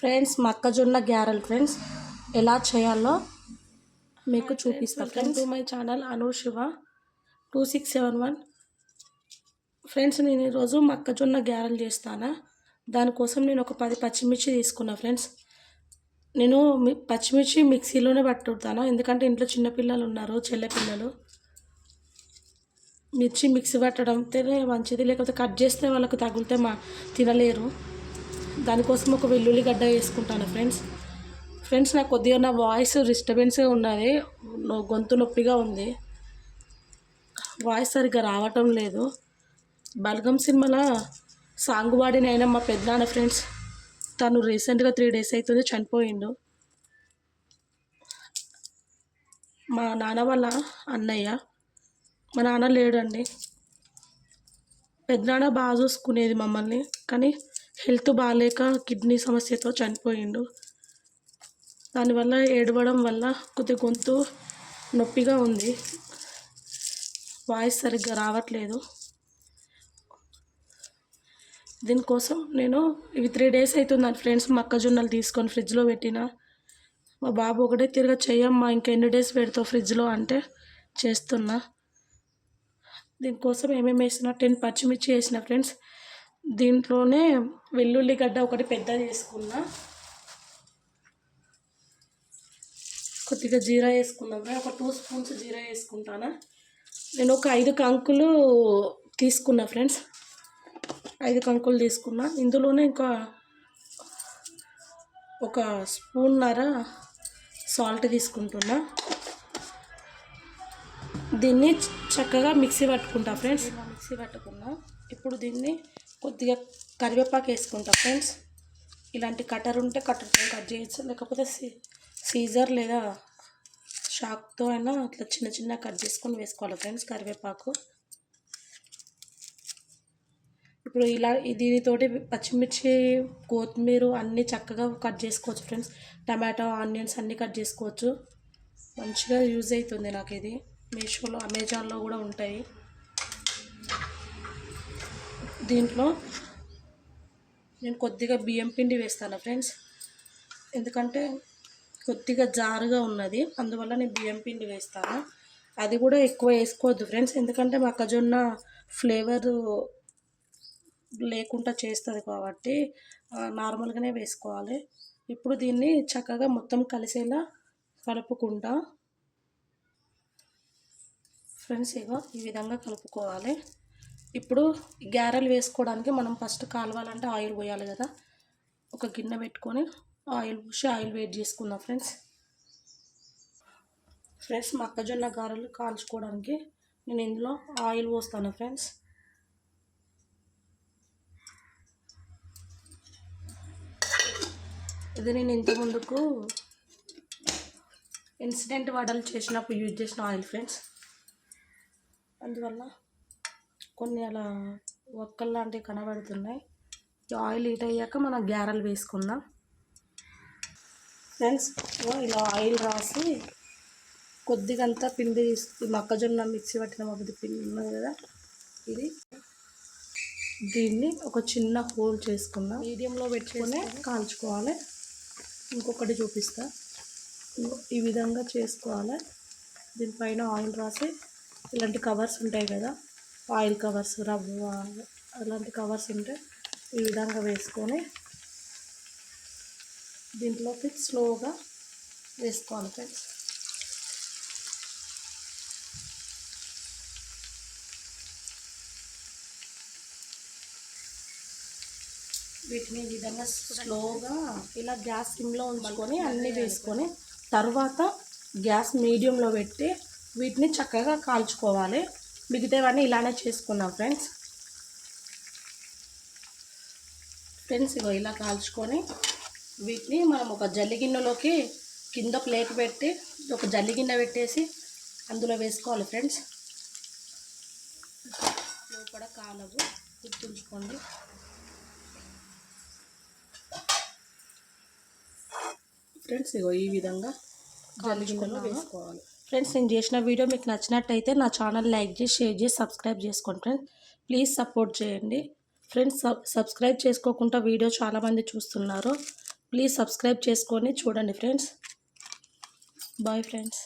Friends మొక్కజొన్న గ్యారెల్ friends. ఎలా చేయాలో మీకు చూపిస్తా friends. My channel Anu Siva two six seven one friends నేను ఈరోజు మొక్కజొన్న గ్యారెలు చేస్తాను? దానికోసం నేను ఒక పది పచ్చిమిర్చి తీసుకున్నా ఫ్రెండ్స్. నేను పచ్చిమిర్చి మిక్సీలోనే పట్టుతాను. ఎందుకంటే ఇంట్లో చిన్నపిల్లలు ఉన్నారు చెల్లె పిల్లలు. మిర్చి మిక్సీ పట్టడం అంటేనే మంచిది. లేకపోతే కట్ చేస్తే వాళ్ళకు తగిలితే మా తినలేరు. దానికోసం ఒక వెల్లుల్లి గడ్డ వేసుకుంటాను ఫ్రెండ్స్. ఫ్రెండ్స్ నాకు కొద్దిగా నా వాయిస్ డిస్టర్బెన్స్గా ఉన్నది. నో- గొంతు నొప్పిగా ఉంది. వాయిస్ సరిగ్గా రావటం లేదు. బల్గం సినిమాలో సాంగ్ మా పెద్దనాన్న ఫ్రెండ్స్. తను రీసెంట్గా త్రీ డేస్ అవుతుంది చనిపోయిండు. మా నాన్న వాళ్ళ అన్నయ్య మా నాన్న లేడండి. పెద్దనాన్న బాగా చూసుకునేది మమ్మల్ని. కానీ హెల్త్ బాగాలేక కిడ్నీ సమస్యతో చనిపోయిండు. దానివల్ల ఏడవడం వల్ల కొద్ది గొంతు నొప్పిగా ఉంది. వాయిస్ సరిగ్గా రావట్లేదు. దీనికోసం నేను ఇవి త్రీ డేస్ అవుతుందని ఫ్రెండ్స్ మొక్కజొన్నలు తీసుకొని ఫ్రిడ్జ్లో పెట్టిన. మా బాబు ఒకటే తిరగ చెయ్యమ్మా ఇంకెన్ని డేస్ పెడతావు ఫ్రిడ్జ్లో అంటే చేస్తున్నా. దీనికోసం ఏమేమి వేసిన టెన్ పచ్చిమిర్చి వేసిన ఫ్రెండ్స్ దీంట్లోనే వెల్లుల్లి గడ్డ ఒకటి పెద్దది చేసుకున్నా. కొద్దిగా జీరా వేసుకుందాం. ఒక టూ స్పూన్స్ జీరా వేసుకుంటానా? నేను ఒక ఐదు కంకులు తీసుకున్నా ఫ్రెండ్స్. ఐదు కంకులు తీసుకున్నా. ఇందులోనే ఇంకా ఒక స్పూన్నర సాల్ట్ తీసుకుంటున్నా. దీన్ని చక్కగా మిక్సీ పట్టుకుంటా ఫ్రెండ్స్. మిక్సీ పట్టుకున్నా. ఇప్పుడు దీన్ని కొద్దిగా కరివేపాకు వేసుకుంటా ఫ్రెండ్స్. ఇలాంటి కటర్ ఉంటే కట్టర్తో కట్ చేయొచ్చు. లేకపోతే సీ సీజర్ లేదా షాక్తో అయినా అట్లా చిన్న చిన్న కట్ చేసుకొని వేసుకోవాలి ఫ్రెండ్స్ కరివేపాకు. ఇప్పుడు ఇలా దీనితోటి పచ్చిమిర్చి కొత్తిమీర అన్నీ చక్కగా కట్ చేసుకోవచ్చు ఫ్రెండ్స్. టమాటో ఆనియన్స్ అన్నీ కట్ చేసుకోవచ్చు. మంచిగా యూజ్ అవుతుంది నాకు ఇది. మీషోలో అమెజాన్లో కూడా ఉంటాయి. దీంట్లో నేను కొద్దిగా బియ్యం పిండి వేస్తాను ఫ్రెండ్స్. ఎందుకంటే కొద్దిగా జారుగా ఉన్నది. అందువల్ల నేను బియ్యం పిండి వేస్తాను. అది కూడా ఎక్కువ వేసుకోవద్దు ఫ్రెండ్స్. ఎందుకంటే మొక్కజొన్న ఫ్లేవర్ లేకుండా చేస్తుంది కాబట్టి నార్మల్గానే వేసుకోవాలి. ఇప్పుడు దీన్ని చక్కగా మొత్తం కలిసేలా కలుపుకుంటా. ఫ్రెండ్స్ ఇగో ఈ విధంగా కలుపుకోవాలి. ఇప్పుడు గ్యారెలు వేసుకోవడానికి మనం ఫస్ట్ కాలవాలంటే ఆయిల్ పోయాలి కదా. ఒక గిన్నె పెట్టుకొని ఆయిల్ పోసి ఆయిల్ వేట్ చేసుకుందాం ఫ్రెండ్స్. ఫ్రెండ్స్ మొక్కజొన్న గారెలు కాల్చుకోవడానికి నేను ఇందులో ఆయిల్ పోస్తాను ఫ్రెండ్స్. ఇది నేను ఇంత ముందుకు ఇన్సిడెంట్ వడలు చేసినప్పుడు యూజ్ చేసిన ఆయిల్ ఫ్రెండ్స్. అందువల్ల కొన్ని అలా ఒక్కలు లాంటివి కనబడుతున్నాయి ఆయిల్ హీట్ అయ్యాక మనం గ్యారెలు వేసుకుందాం. ఫ్రెండ్స్ ఇలా ఆయిల్ రాసి కొద్దిగా అంతా పిండి తీసు మొక్కజొన్న మిక్సీ పట్టిన మొదటి పిండి ఉన్నది కదా ఇది. దీన్ని ఒక చిన్న హోల్ చేసుకుందాం. మీడియంలో పెట్టుకొని కాల్చుకోవాలి. ఇంకొకటి చూపిస్తా. ఈ విధంగా చేసుకోవాలి. దీనిపైన ఆయిల్ రాసి ఇలాంటి కవర్స్ ఉంటాయి కదా ఆయిల్ కవర్స్ రవ్వ అలాంటి కవర్స్ ఉంటే ఈ విధంగా వేసుకొని దీంట్లోకి స్లోగా వేసుకోవాలి ఫ్రెండ్స్. వీటిని ఈ విధంగా స్లోగా ఇలా గ్యాస్ సిమ్లో ఉంచుకొని అన్నీ వేసుకొని తర్వాత గ్యాస్ మీడియంలో పెట్టి వీటిని చక్కగా కాల్చుకోవాలి. మిగతావన్నీ ఇలానే చేసుకున్నాం ఫ్రెండ్స్. ఫ్రెండ్స్ ఇగో ఇలా కాల్చుకొని వీటిని మనం ఒక జల్లి గిన్నెలోకి కింద ప్లేట్ పెట్టి ఒక జల్లి గిన్నె పెట్టేసి అందులో వేసుకోవాలి ఫ్రెండ్స్. లోపల కాలవు గుర్తుంచుకోండి. ఫ్రెండ్స్ ఇగో ఈ విధంగా గిన్నెలో వేసుకోవాలి. ఫ్రెండ్స్ నేను చేసిన వీడియో మీకు నచ్చినట్టయితే నా ఛానల్ లైక్ చేసి షేర్ చేసి సబ్స్క్రైబ్ చేసుకోండి ఫ్రెండ్స్. ప్లీజ్ సపోర్ట్ చేయండి. ఫ్రెండ్స్ సబ్ సబ్స్క్రైబ్ చేసుకోకుండా వీడియో చాలామంది చూస్తున్నారు. ప్లీజ్ సబ్స్క్రైబ్ చేసుకొని చూడండి ఫ్రెండ్స్. Bye friends.